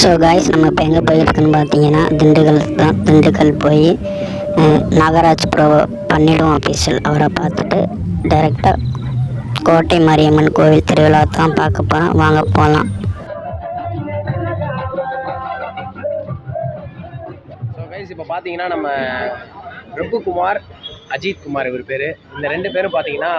So guys நம்ம இப்போ எங்கே போயிருக்குன்னு பார்த்தீங்கன்னா திண்டுக்கல் தான். திண்டுக்கல் போய் நாகராஜ் ப்ரோ பன்னிடும் ஆஃபீஸில் அவரை பார்த்துட்டு டைரெக்டாக கோட்டை மாரியம்மன் கோவில் திருவிழா தான் பார்க்க போகிறோம் வாங்க போகலாம் இப்போ பார்த்தீங்கன்னா நம்ம பிரபுகுமார் அஜித் குமார் இவர் பேர். இந்த ரெண்டு பேரும் பார்த்தீங்கன்னா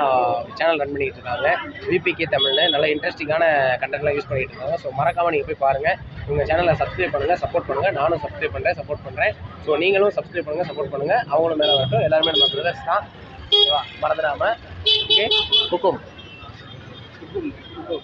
சேனல் ரன் பண்ணிட்டு இருக்காங்க விபிகே தமிழில் நல்ல இன்ட்ரெஸ்டிங்கான கண்டென்ட்லாம் யூஸ் பண்ணிட்டு இருக்காங்க ஸோ மறக்காம நீங்கள் போய் பாருங்கள் உங்கள் சேனலை சப்ஸ்கிரைப் பண்ணுங்கள் சப்போர்ட் பண்ணுங்கள் நானும் சப்ஸ்கிரைப் பண்ணுறேன் சப்போர்ட் பண்ணுறேன் ஸோ நீங்களும் சப்ஸ்கிரைப் பண்ணுங்கள் சப்போர்ட் பண்ணுங்கள் அவங்களும் மேலே வரட்டும். எல்லாருமே நம்ம பிரதர்ஸ் தான். ஓகேவா? மறந்துடாம. ஓகே குக்கும் குக்கும். குக்கும்.